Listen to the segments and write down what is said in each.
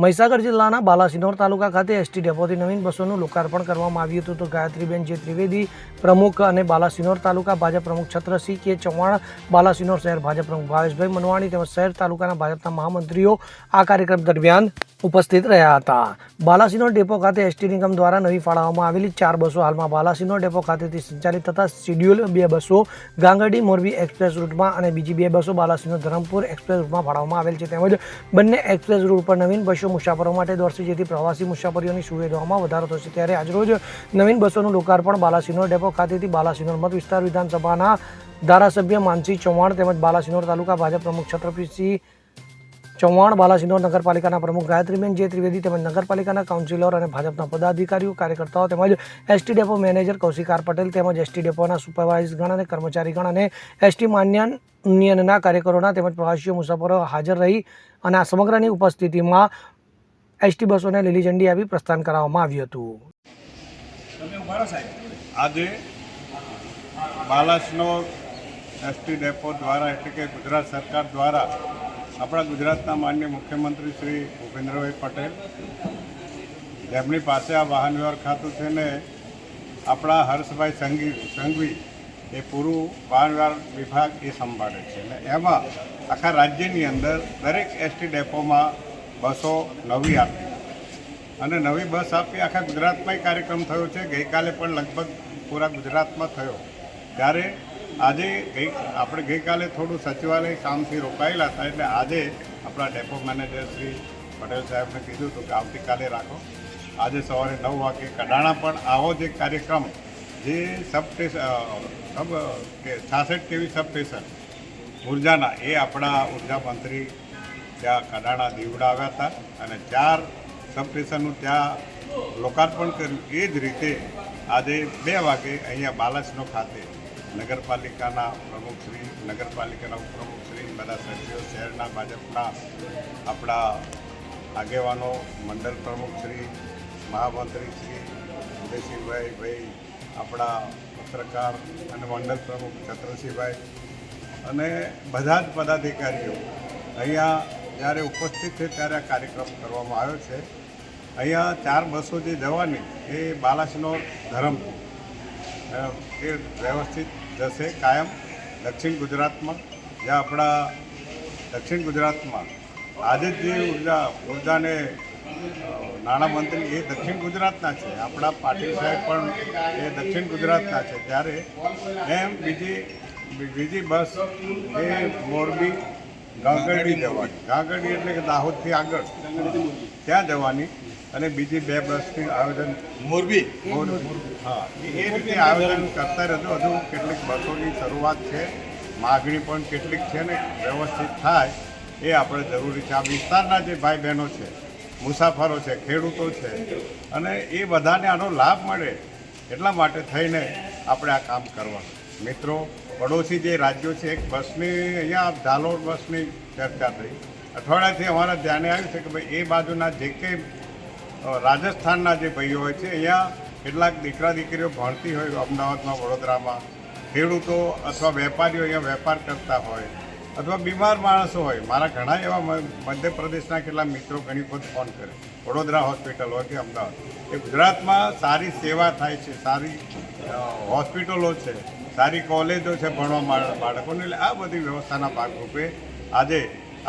મહીસાગર જિલ્લાના બાલાસિનોર તાલુકા ખાતે એસટી ડેપોથી નવીન બસોનું લોકાર્પણ કરવામાં આવ્યું હતું. તો ગાયત્રીબેન જે ત્રિવેદી પ્રમુખ અને બાલાસિનોર તાલુકા ભાજપ પ્રમુખ છત્રસિંહ કે ચૌહાણ, બાલાસિનોર શહેર ભાજપ પ્રમુખ ભાવેશભાઈ મનવાણી તેમજ શહેર તાલુકાના ભાજપના મહામંત્રીઓ આ કાર્યક્રમ દરમિયાન ઉપસ્થિત રહ્યા હતા. બાલાસિનોર ડેપો ખાતે એસટી નિગમ દ્વારા નવી ફાળવવામાં આવેલી ચાર બસો હાલમાં બાલાસિનોર ડેપો ખાતેથી સંચાલિત થતા શિડ્યુલ બે બસો ગાંગડી મોરબી એક્સપ્રેસ રૂટમાં અને બીજી બે બસો બાલાસિનોર ધરમપુર એક્સપ્રેસ રૂટમાં ફાળવવામાં આવેલ છે. તેમજ બંને એક્સપ્રેસ રૂટ પર નવીન બસો મુસાફરો માટે દોડશે, જેથી પ્રવાસી મુસાફરીઓની સુવિધાઓમાં વધારો થશે. ત્યારે આજરોજ નવીન બસોનું લોકાર્પણ બાલાસિનોર ડેપો ખાતેથી બાલાસિનોર મત વિસ્તાર વિધાનસભાના ધારાસભ્ય માનસિંહ ચૌહાણ તેમજ બાલાસિનોર તાલુકા ભાજપ પ્રમુખ છત્રપતિસિંહ ચૌહાણ, બાલાસિનોર નગરપાલિકાના પ્રમુખ ગાયત્રીબેન જે ત્રિવેદી તેમજ નગરપાલિકાના કાઉન્સિલર અને ભાજપના પદાધિકારીઓ, કાર્યકર્તાઓ તેમજ એસટી ડેપો મેનેજર કૌશિકાર પટેલ તેમજ એસટી ડેપોના સુપરવાઇઝરગણ અને કર્મચારીગણ અને એસટી માન્ય યુનિયનના કાર્યકરોના તેમજ પ્રવાસીઓ મુસાફરો હાજર રહી અને આ સમગ્રની ઉપસ્થિતિમાં એસટી બસોને લીલી ઝંડી આપી પ્રસ્થાન કરાવવામાં આવ્યું હતું. આજે બાલાસનો એસટી ડેપો દ્વારા એટલે કે ગુજરાત સરકાર દ્વારા આપણા ગુજરાતના માન્ય મુખ્યમંત્રી શ્રી ભૂપેન્દ્રભાઈ પટેલ જેમની પાસે આ વાહન વ્યવહાર ખાતું છે ને આપણા હર્ષભાઈ સંઘવી સંઘવી એ પૂરું વાહન વ્યવહાર વિભાગ એ સંભાળે છે. અને એમાં આખા રાજ્યની અંદર દરેક એસટી ડેપોમાં બસો નવી આપી. અને નવી બસ આપી આખા ગુજરાતમાં કાર્યક્રમ થયો છે. ગઈકાલે પણ લગભગ પૂરા ગુજરાતમાં થયો. ત્યારે આજે ગઈ, આપણે ગઈકાલે થોડું સચિવાલય કામથી રોકાયેલા હતા, એટલે આજે આપણા ડેપો મેનેજર શ્રી પટેલ સાહેબને કીધું હતું કે આવતીકાલે રાખો. આજે સવારે નવ વાગે કડાણા પણ આવો જે કાર્યક્રમ, જે સબ સ્ટેશન સબ કે છાસઠ કેવી સબ સ્ટેશન ઉર્જાના, એ આપણા ઊર્જા મંત્રી ત્યાં કડાણા દીવડાવ્યા હતા અને ચાર સબસ્ટેશનનું ત્યાં લોકાર્પણ કર્યું. એ જ રીતે આજે બે વાગે અહીંયા બાલાસનો ખાતે નગરપાલિકાના પ્રમુખશ્રી નગરપાલિકાના ઉપપ્રમુખશ્રી બધા સભ્યો શહેરના ભાજપના આપણા આગેવાનો, મંડળ પ્રમુખશ્રી મહામંત્રીશ્રી ઉદયસિંહભાઈ ભાઈ, આપણા પત્રકાર અને મંડળ પ્રમુખ છત્રસિંહભાઈ અને બધા જ પદાધિકારીઓ અહીંયા જ્યારે ઉપસ્થિત છે ત્યારે આ કાર્યક્રમ કરવામાં આવ્યો છે. અહીંયા ચાર બસો જે જવાની એ બાલાસનો ધરમપુર એ વ્યવસ્થિત જશે કાયમ દક્ષિણ ગુજરાતમાં. જે આપણા દક્ષિણ ગુજરાતમાં આજે જે ઊર્જા, ઉર્જાને નાણામંત્રી એ દક્ષિણ ગુજરાતના છે. આપણા પાટીલ સાહેબ પણ એ દક્ષિણ ગુજરાતના છે. ત્યારે એમ બીજી બીજી બસ એ મોરબી ગાંગડી જવાની. ગાંગડી એટલે કે દાહોદથી આગળ. ત્યાં જવાની અને બીજી બે બસથી આયોજન મોરબી. હા એ એ રીતે આયોજન કરતા રહેજો. હજુ કેટલીક બસોની શરૂઆત છે. માગણી પણ કેટલીક છે ને વ્યવસ્થિત થાય એ આપણે જરૂરી છે. આ વિસ્તારના જે ભાઈ બહેનો છે મુસાફરો છે ખેડૂતો છે અને એ બધાને આનો લાભ મળે એટલા માટે થઈને આપણે આ કામ કરવાનું. મિત્રો પડોશી જે રાજ્યો છે, એક બસની અહીંયા ઝાલોદ બસની ચર્ચા થઈ. અઠવાડિયાથી અમારા ધ્યાને આવ્યું છે કે ભાઈ એ બાજુના જે કંઈ રાજસ્થાનના જે ભાઈઓ હોય છે, અહીંયા કેટલાક દીકરા દીકરીઓ ભણતી હોય અમદાવાદમાં, વડોદરામાં. ખેડૂતો અથવા વેપારીઓ અહીંયા વેપાર કરતા હોય અથવા બીમાર માણસો હોય. મારા ઘણા એવા મધ્યપ્રદેશના કેટલા મિત્રો ઘણી વખત ફોન કરે. વડોદરા હોસ્પિટલ હોય કે અમદાવાદ. એ ગુજરાતમાં સારી સેવા થાય છે, સારી હોસ્પિટલો છે. સારી કોલેજો છે ભણવા બાળકોને એટલે આ બધી વ્યવસ્થાના ભાગરૂપે આજે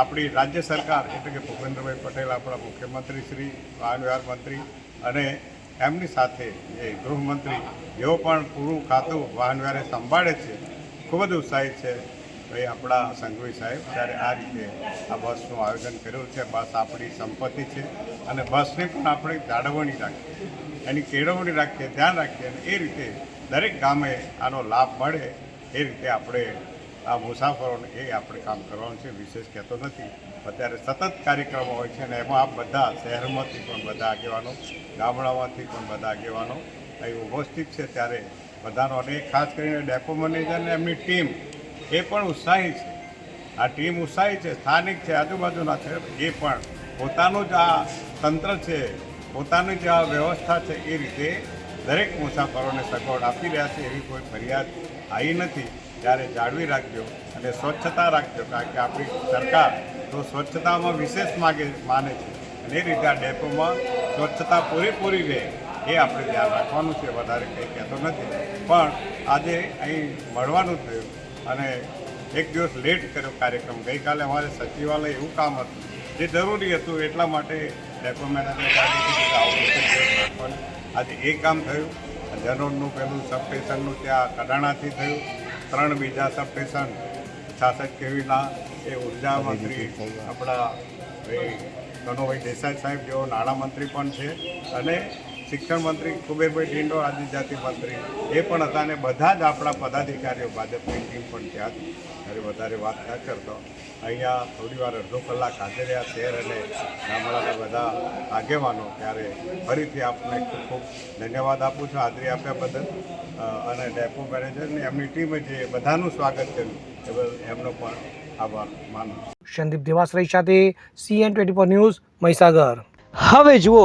આપણી રાજ્ય સરકાર, એટલે કે ભૂપેન્દ્રભાઈ પટેલ, આપણા મુખ્યમંત્રી શ્રી વાહન વ્યવહાર મંત્રી અને એમની સાથે એ ગૃહમંત્રી જેઓ પણ પૂરું ખાતું વાહન વ્યવહારે સંભાળે છે. ખૂબ જ ઉત્સાહિત છે ભાઈ આપણા સંઘવી સાહેબ ત્યારે આ રીતે આ બસનું આયોજન કર્યું છે, બસ આપણી સંપત્તિ છે અને બસને પણ આપણે જાળવણી રાખીએ એની કેળવણી રાખીએ, ધ્યાન રાખીએ અને એ રીતે દરેક ગામે આનો લાભ મળે એ રીતે આપણે આ મુસાફરોને એ આપણે કામ કરવાનું છે. વિશેષ કહેતો નથી. અત્યારે સતત કાર્યક્રમો હોય છે અને એમાં આ બધા શહેરમાંથી પણ બધા આગેવાનો, ગામડામાંથી પણ બધા આગેવાનો અહીં ઉપસ્થિત છે. ત્યારે બધાનો અને ખાસ કરીને ડેપો મેનેજર અને એમની ટીમ એ પણ ઉત્સાહી છે. આ ટીમ ઉત્સાહી છે, સ્થાનિક છે, આજુબાજુના છે. એ પણ પોતાનું જ આ તંત્ર છે, પોતાની જે આ વ્યવસ્થા છે એ રીતે દરેક મુસાફરોને સગવડ આપી રહ્યા છે એવી કોઈ ફરિયાદ આવી નથી. ત્યારે જાળવી રાખજો અને સ્વચ્છતા રાખજો, કારણ કે આપણી સરકાર તો સ્વચ્છતામાં વિશેષ માગે, માને છે. અને એ રીતે આ ડેપોમાં સ્વચ્છતા પૂરેપૂરી રહે એ આપણે ધ્યાન રાખવાનું છે. વધારે કંઈ કહેતો નથી. પણ આજે અહીં મળવાનું થયું અને એક દિવસ લેટ કર્યો કાર્યક્રમ. ગઈકાલે અમારે સચિવાલય એવું કામ હતું જે જરૂરી હતું એટલા માટે ડેપો દિવસ રાખવાનું આજે એ કામ થયું. જનોડનું પેલું સબસ્ટેશનનું ત્યાં કડાણાથી થયું. ત્રણ બીજા સબસ્ટેશન છાસઠ કેવીના એ ઊર્જા મંત્રી આપણા ભાઈ કનુભાઈ દેસાઈ સાહેબ જેઓ નાણામંત્રી પણ છે. અને શિક્ષણ મંત્રી કુબેરભાઈ ઢીંડો આદિજાતિ મંત્રી એ પણ હતા અને બધા જ આપણા પદાધિકારીઓ ભાજપની ટીમ પણ ત્યાં હતી ત્યારે વધારે વાત ન કરતો. અહીંયા થોડી વાર અડધો કલાક હાજર રહ્યા શહેર અને ગામડાના બધા આગેવાનો ત્યારે ફરીથી આપને ખૂબ ખૂબ ધન્યવાદ આપું છું હાજરી આપ્યા બદલ. અને ડેપો મેનેજરની એમની ટીમે જે બધાનું સ્વાગત કર્યું એ બદલ એમનો પણ આભાર માનું સંદીપ દેવાસરાઈ સાથે CN twenty four news Mahisagar. હવે જુઓ